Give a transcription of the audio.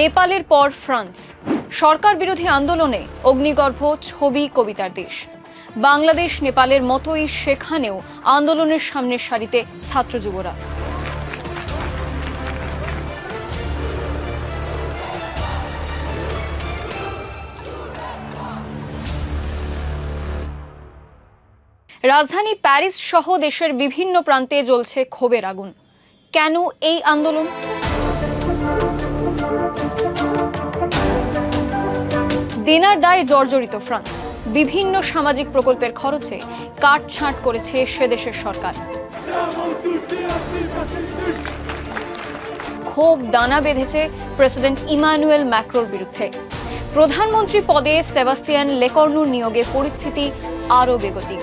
নেপালের পর ফ্রান্স। সরকার বিরোধী আন্দোলনে অগ্নিগর্ভ ছবি কবিতার দেশ। বাংলাদেশ নেপালের মতোই সেখানেও আন্দোলনের সামনের সারিতে ছাত্র যুবরা। রাজধানী প্যারিস সহ দেশের বিভিন্ন প্রান্তে জ্বলছে ক্ষোভের আগুন। কেন এই আন্দোলন? দেনার দায়ে জর্জরিত ফ্রান্স। বিভিন্ন সামাজিক প্রকল্পের খরচে কাটছাঁট করেছে সে দেশের সরকার। ক্ষোভ দানা বেঁধেছে প্রেসিডেন্ট ইমানুয়েল ম্যাক্রোর বিরুদ্ধে। প্রধানমন্ত্রী পদে সেবাস্তিয়ান লেকর্নুর নিয়োগে পরিস্থিতি আরও বেগতিক।